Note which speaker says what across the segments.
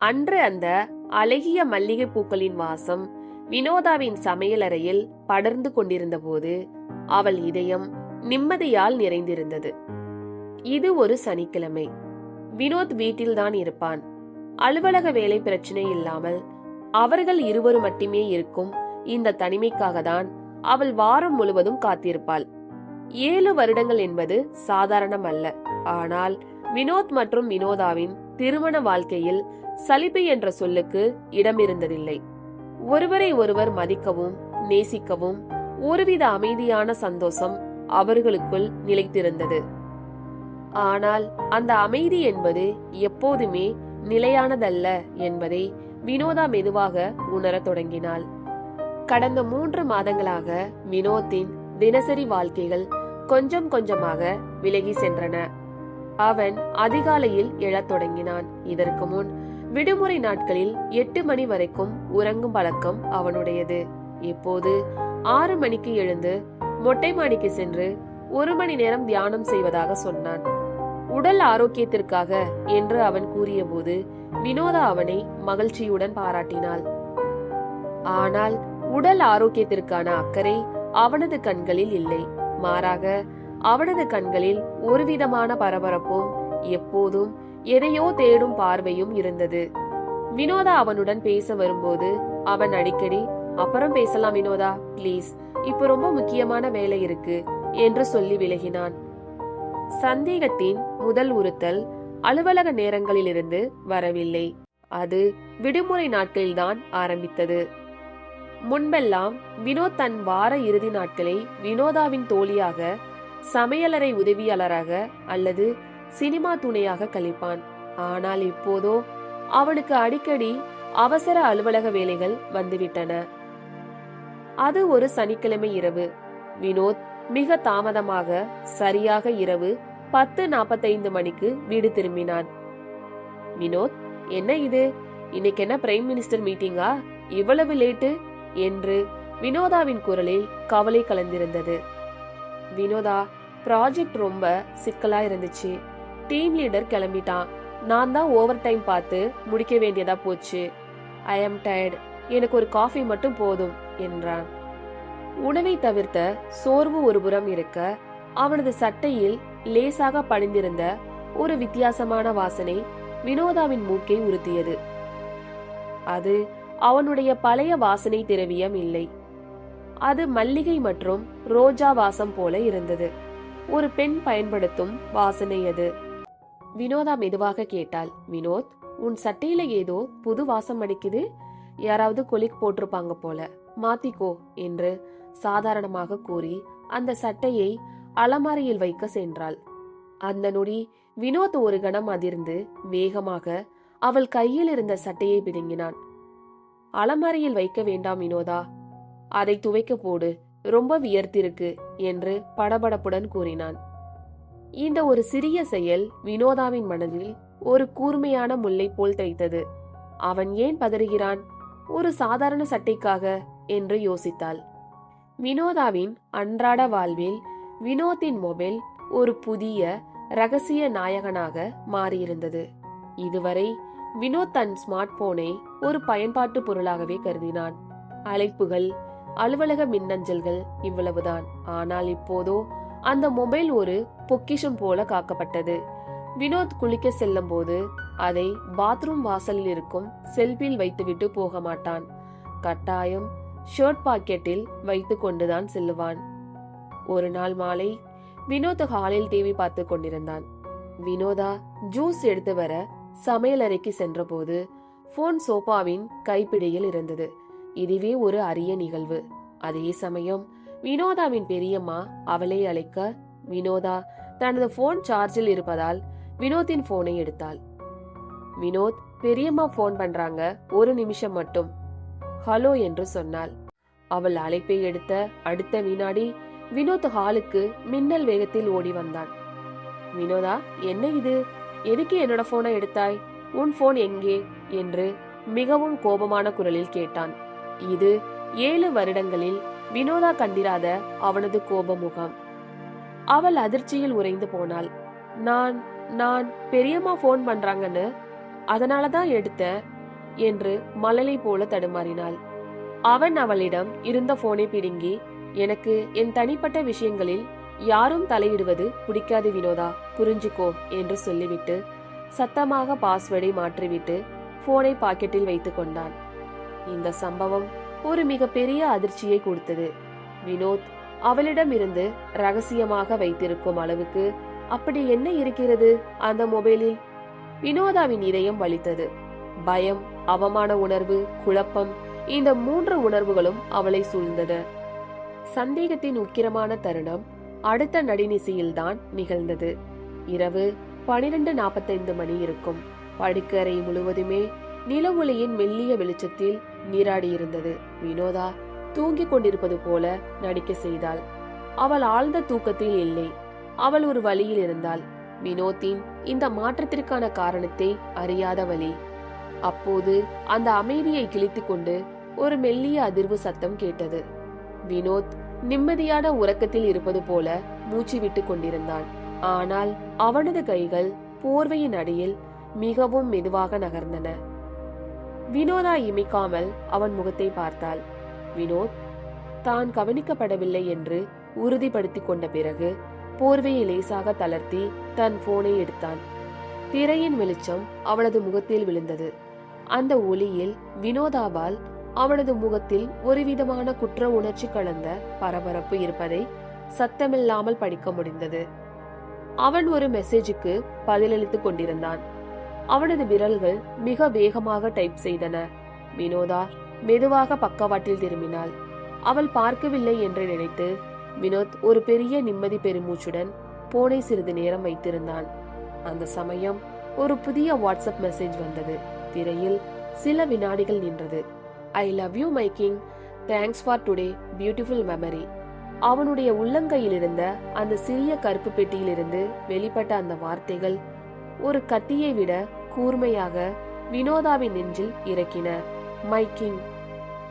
Speaker 1: அன்று அந்த அழகிய மல்லிகை பூக்களின் வாசம் வினோதாவின் சமையலறையில் படர்ந்து கொண்டிருந்த போது அவள் இதயம் நிம்மதியால் நிறைந்திருந்தது. இது ஒரு சனிக்கிழமை. வினோத் வீட்டில்தான் இருப்பான். அலுவலக வேலை பிரச்சனை இல்லாமல் அவர்கள் இருவரும் மட்டுமே இருக்கும் இந்த தனிமைக்காக தான் அவள் வாரம் முழுவதும் காத்திருப்பாள். ஏழு வருடங்கள் என்பது சாதாரணம் அல்ல ஆனால் வினோத் மற்றும் வினோதாவின் திருமண வாழ்க்கையில் சலிப்பு என்ற சொல்லுக்கு இடம் இருந்ததில்லை ஒருவரை ஒருவர் மதிக்கவும் நேசிக்கவும் ஒருவித அமைதியான சந்தோஷம் அவர்களுக்குள் நிலைத்திருந்தது. ஆனால் அந்த அமைதி என்பது எப்போதுமே நிலையானதல்ல என்பதை வினோதா மெதுவாக உணரத் தொடங்கினாள். கடந்த மூன்று மாதங்களாக வினோத்தின் தினசரி வாழ்க்கைகள் கொஞ்சம் கொஞ்சமாக விலகி சென்றன. அவன் அதிகாலையில் எழத் தொடங்கினான். இதற்கு முன் விடுமுறை நாட்களில் எட்டு மணி வரைக்கும் உறங்கும் பழக்கம் அவனுடையது. இப்போது ஆறு மணிக்கு எழுந்து மொட்டை மாடிக்கு சென்று ஒரு மணி நேரம் தியானம் செய்வதாக சொன்னான். உடல் ஆரோக்கியத்திற்காக என்று அவன் கூறியபோது வினோதா அவனை மகிழ்ச்சியுடன் பாராட்டினாள். ஆனால் உடல் ஆரோக்கியத்திற்கான அக்கறை அவனது கண்களில் இல்லை. மாறாக அவனது கண்களில் ஒருவிதமான பரபரப்பும் எப்போதும் எதையோ தேடும் பார்வையும் இருந்தது. வினோதா அவனுடன் பேச வரும்போது அவன் அடிக்கடி அப்புறம் பேசலாம் வினோதா ப்ளீஸ் இப்ப ரொம்ப முக்கியமான வேலை இருக்கு என்று சொல்லி விலகினான். சந்தேகத்தின் முதல் உறுத்தல் அலுவலக நேரங்களிலிருந்து வரவில்லை. அது விடுமுறை நாட்களில்தான் ஆரம்பித்தது. முன்பெல்லாம் வினோத் தன் வார இறுதி நாட்களை வினோதாவின் தோழியாக சமையலறை உதவியாளராக அல்லது சினிமா துணையாக கழிப்பான். ஆனால் இப்போதோ அவனுக்கு அடிக்கடி அவசர அலுவலக வேலைகள் வந்துவிட்டன. அது ஒரு சனிக்கிழமை இரவு. வினோத் மிக தாமதமாக சரியாக இரவு பத்து நாற்பத்தைந்து மணிக்கு வீடு திரும்பினான். வினோத் என்ன இது? இன்னைக்கு என்ன பிரைம் மினிஸ்டர் மீட்டிங்கா இவ்வளவு லேட்டு? என்று வினோதாவின் குரலில் கவலை கலந்திருந்தது. வினோதா ப்ராஜெக்ட் ரொம்ப சிக்கலா இருந்துச்சு. டீம் லீடர் கிளம்பிட்டான். நான் தான் ஓவர் டைம் பார்த்து முடிக்க வேண்டியதா போச்சு. ஐ ஆம் டயர்ட் எனக்கு ஒரு காஃபி மட்டும் போதும் என்றான். உணவை தவிர்த்த சோர்வு ஒருபுறம் இருக்க அவனது சட்டையில் லேசாக படிந்திருந்த ஒரு வித்தியாசமான வாசனை வினோதாவின் மூக்கை உறுத்தியது. அது அவனுடைய பழைய வாசனை திரவியம் இல்லை. அது மல்லிகை மற்றும் ரோஜா வாசம் போல இருந்தது. ஒரு பெண் பயன்படுத்தும் வாசனை அது. வினோதா மெதுவாக கேட்டாள் வினோத் உன் சட்டையில ஏதோ புது வாசம் அடிக்குது. யாராவது கொலிக் போட்டிருப்பாங்க போல. மாத்திக்கோ என்று சாதாரணமாக கூறி அந்த சட்டையை அலமாரியில் வைக்க சென்றாள். அந்த நொடி வினோத் ஒரு கணம் அதிர்ந்து வேகமாக அவள் கையில் இருந்த சட்டையை பிடுங்கினான். அலமாரியில் வைக்க வேண்டாம் வினோதா. அதை துவைக்க போடு. ரொம்ப வியர்த்திருக்கு என்று படபடப்புடன் கூறினான். இந்த ஒரு சிறிய செயல் வினோதாவின் மனதில் ஒரு கூர்மையான முல்லை போல் தைத்தது அவன் ஏன் பதறுகிறான்? ஒரு சாதாரண சட்டைக்காக என்று யோசித்தாள். வினோதாவின் அன்றாட வாழ்வில் வினோத்தின் மொபைல் ஒரு புதிய ரகசிய நாயகனாக மாறியிருந்தது. இதுவரை வினோத் தன் ஸ்மார்ட் போனை ஒரு பயன்பாட்டு பொருளாகவே கருதினான். அழைப்புகள் அலுவலக மின்னஞ்சல்கள் இவ்வளவுதான். ஆனால் இப்போதோ அந்த மொபைல் ஒரு பொக்கிஷம் போல காக்கப்பட்டது. வினோத் குளிக்க செல்லும் போது அதை பாத்ரூம் வாசலில் இருக்கும் செல்பில் வைத்துவிட்டு போக மாட்டான். கட்டாயம் ஷர்ட் பாக்கெட்டில் வைத்து கொண்டுதான் செல்லுவான். ஒரு நாள் மாலை வினோத் ஹாலில் டிவி பார்த்து கொண்டிருந்தான். வினோதா ஜூஸ் எடுத்து வர சமையலறைக்கு சென்றபோது போன் சோபாவின் கைப்பிடியில் இருந்தது. இதுவே ஒரு அரிய நிகழ்வு. அதே சமயம் வினோதாவின் பெரியம்மா அவளை அழைக்க வினோதா தனது போன் சார்ஜில் இருப்பதால் வினோத்தின் போனை எடுத்தாள். வினோத் பெரியம்மா போன் பண்றாங்க ஒரு நிமிஷம் மட்டும். ஹலோ என்று சொன்னாள். அவள் அழைப்பை எடுத்த அடுத்த வினாடி வினோத் ஹாலுக்கு மின்னல் வேகத்தில் ஓடி வந்தான். வினோதா என்ன இது? எதுக்கு என்னோட போனை எடுத்தாய்? உன் போன் எங்கே? என்று மிகவும் கோபமான குரலில் கேட்டான். இது ஏழு வருடங்களில் வினோதா கண்டிராத அவனது கோப முகம் அவள் அதிர்ச்சியில் உறைந்து போனாள். நான் நான் பெரியம்மா ஃபோன் பண்றாங்கன்னு அதனால தான் எடுத்த என்று மலலை போல தடுமாறினாள். அவன் அவளிடம் இருந்த போனை பிடுங்கி எனக்கு என் தனிப்பட்ட விஷயங்களில் யாரும் தலையிடுவது பிடிக்காது வினோதா புரிஞ்சுக்கோ என்று சொல்லிவிட்டு சத்தமாக பாஸ்வேர்டை மாற்றிவிட்டு போனை பாக்கெட்டில் வைத்துக் கொண்டான். இந்த சம்பவம் ஒரு மிகப்பெரிய அதிர்ச்சியை கொடுத்தது. வினோத் அவளிடம் இருந்து ரகசியமாக வைத்திருக்கும் அளவுக்கு அப்படி என்ன இருக்கிறது அந்த மொபைலில்? வினோதாவின் இதயம் வலித்தது. பயம் அவமான உணர்வு குழப்பம் இந்த மூன்று உணர்வுகளும் அவளை சூழ்ந்தது. சந்தேகத்தின் உக்கிரமான தருணம் அடுத்த நடினிசையில்தான் நிகழ்ந்தது. இரவு பனிரெண்டு நாற்பத்தைந்து மணி இருக்கும். படுக்கறை முழுவதுமே நில ஒளியின் மெல்லிய வெளிச்சத்தில் நீராடியிருந்தது. வினோதா தூங்கிக் கொண்டிருப்பது போல நடிக்க செய்தாள். அவள் ஆழ்ந்த தூக்கத்தில் இல்லை. அவள் ஒரு வழியில் இருந்தாள். வினோத்தின் இந்த மாற்றத்திற்கான காரணத்தை அறியாத வழி. அப்போது அந்த அமைதியை கிழித்து கொண்டு ஒரு மெல்லிய அதிர்வு சத்தம் கேட்டது. வினோத் நிம்மதியான உறக்கத்தில் இருப்பது போல மூச்சு விட்டு கொண்டிருந்தான். ஆனால் அவனது கைகள் போர்வையின் அடியில் மிகவும் மெதுவாக நகர்ந்தன. வினோதா இமைக்காமல் அவன் முகத்தை பார்த்தாள். வினோத் தான் கவனிக்கப்படவில்லை என்று உறுதிப்படுத்திக் கொண்ட பிறகு போர்வையை லேசாக தளர்த்தி தன் போனை எடுத்தான். திரையின் வெளிச்சம் அவளது முகத்தில் விழுந்தது. அந்த ஒளியில் வினோதாவால் அவனது முகத்தில் ஒருவிதமான குற்ற உணர்ச்சி கலந்த பரபரப்பு இருப்பதை சத்தமில்லாமல் படிக்க முடிந்தது. அவன் ஒரு மெசேஜுக்கு பதிலளித்துக் கொண்டிருந்தான். அவனது விரல்கள் மிக வேகமாக டைப் செய்தன. வினோதா மெதுவாக பக்கவாட்டில் திரும்பினாள். அவள் பார்க்கவில்லை என்று நினைத்து வினோத் ஒரு பெரிய நிம்மதி பெருமூச்சுடன் போனை சிறிது நேரம் வைத்திருந்தான். அந்த சமயம் ஒரு புதிய வாட்ஸ்அப் மெசேஜ் வந்தது. திரையில் சில வினாடிகள் நின்றது. I love you my king thanks for today beautiful memory அவனுடைய உள்ளங்கையில் இருந்த அந்த சிறிய கருப்பு பெட்டியிலிருந்து வெளிப்பட்ட அந்த வார்த்தைகள் ஒரு கத்தியை விட கூர்மையாக வினோதாவின் நெஞ்சில் இறக்கின. மைக்கிங்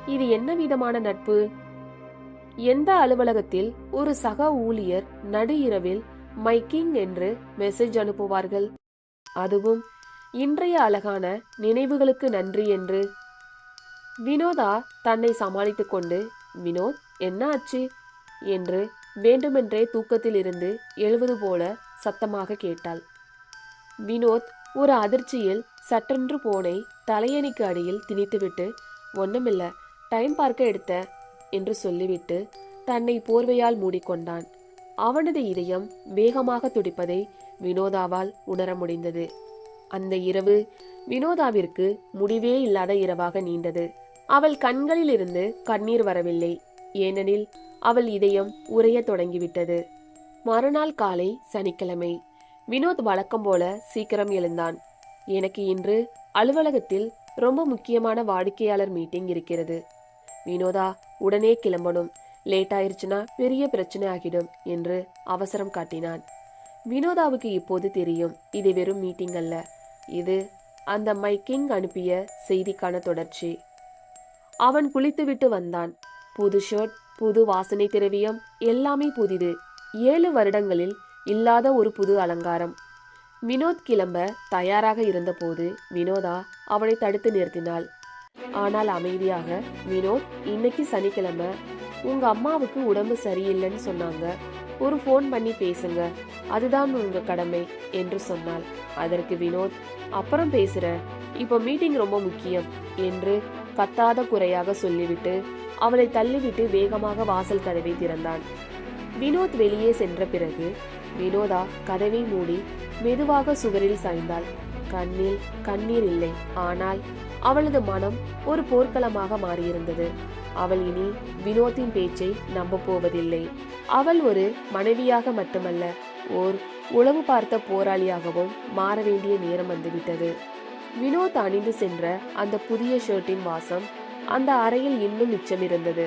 Speaker 1: இது என்ன விதமான நட்பு? எந்த அலுவலகத்தில் ஒரு சக ஊழியர் நடு இரவில் மைக்கிங் என்று மெசேஜ் அனுப்புவார்கள்? அதுவும் இன்றைய அழகான நினைவுகளுக்கு நன்றி என்று. வினோதா தன்னை சமாளித்துக் கொண்டு வினோத் என்ன ஆச்சு? என்று வேண்டுமென்றே தூக்கத்தில் இருந்து எழுவது போல சத்தமாக கேட்டாள். வினோத் ஒரு அதிர்ச்சியில் சட்டென்று போனை தலையணிக்கு அடியில் திணித்துவிட்டு ஒன்றுமில்ல டைம் பார்க்க எடுத்த என்று சொல்லிவிட்டு தன்னை போர்வையால் மூடிக்கொண்டான். அவனது இதயம் வேகமாக துடிப்பதை வினோதாவால் உணர முடிந்தது. அந்த இரவு வினோதாவிற்கு முடிவே இல்லாத இரவாக நீண்டது. அவள் கண்களில் இருந்து கண்ணீர் வரவில்லை. ஏனெனில் அவள் இதயம் உறையத் தொடங்கிவிட்டது. மறுநாள் காலை சனிக்கிழமை. வினோத் வழக்கம் போல சீக்கிரம் எழுந்தான். எனக்கு இன்று அலுவலகத்தில் ரொம்ப முக்கியமான வாடிக்கையாளர் மீட்டிங் இருக்கிறது. வினோதா உடனே கிளம்பணும். லேட் ஆயிருச்சுன்னா பெரிய பிரச்சனை ஆகிடும் என்று அவசரம் காட்டினான். வினோதாவுக்கு இப்போது தெரியும் இது வெறும் மீட்டிங் அல்ல. இது அந்த மை கிங் அனுப்பிய செய்திக்கான தொடர்ச்சி. அவன் குளித்துவிட்டு வந்தான். புது ஷர்ட் புது வாசனை திரவியம் எல்லாமே புதிது. ஏழு வருடங்களில் இல்லாத ஒரு புது அலங்காரம். வினோத் கிளம்ப தயாராக இருந்தபோது வினோதா அவனை தடுத்து நிறுத்தினாள். ஆனால் அமைதியாக வினோத் இன்னைக்கு சனிக்கிழமை. உங்க அம்மாவுக்கு உடம்பு சரியில்லைன்னு சொன்னாங்க. ஒரு ஃபோன் பண்ணி பேசுங்க. அதுதான் உங்க கடமை என்று சொன்னாள். அதற்கு வினோத் அப்புறம் பேசுற. இப்போ மீட்டிங் ரொம்ப முக்கியம் என்று கத்தாத குறையாக சொல்லிவிட்டு அவளை தள்ளிவிட்டு வேகமாக வாசல் கதவை திறந்தான். வினோத் வெளியே சென்ற பிறகு வினோதா கதவை மூடி மெதுவாக சுவரில் சாய்ந்தாள். கண்ணில் கண்ணீர் இல்லை. ஆனால் அவளது மனம் ஒரு போர்க்களமாக மாறியிருந்தது. அவள் இனி வினோத்தின் பேச்சை நம்ப போவதில்லை அவள் ஒரு மனைவியாக மட்டுமல்ல ஓர் உளவு பார்த்த போராளியாகவும் மாற வேண்டிய நேரம் வந்துவிட்டது. வினோத் அணிந்து சென்ற அந்த புதிய ஷர்ட்டின் வாசம் அந்த அறையில் இன்னும் மிச்சமிருந்தது.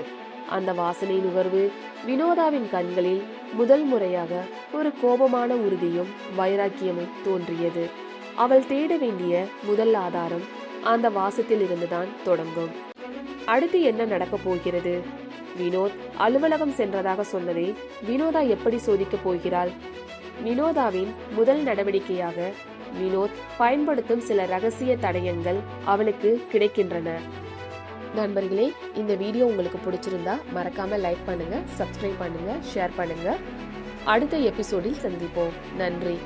Speaker 1: அந்த வாசனை நுகர்வு வினோதாவின் கண்களில் முதல் முறையாக ஒரு கோபமான உறுதியும் வைராக்கியமும் தோன்றியது. அவள் தேட வேண்டிய முதல் ஆதாரம் அந்த வாசத்தில் இருந்துதான் தொடங்கும். அடுத்து என்ன நடக்கப் போகிறது? வினோத் அலுவலகம் சென்றதாக சொன்னதை வினோதா எப்படி சோதிக்கப் போகிறாள்? வினோதாவின் முதல் நடவடிக்கையாக வினோத் பயன்படுத்தும் சில ரகசிய தடயங்கள் அவளுக்கு கிடைக்கின்றன. நண்பர்களே இந்த வீடியோ உங்களுக்கு பிடிச்சிருந்தா மறக்காம லைக் பண்ணுங்க சப்ஸ்கிரைப் பண்ணுங்க ஷேர் பண்ணுங்க. அடுத்த எபிசோடில் சந்திப்போம். நன்றி.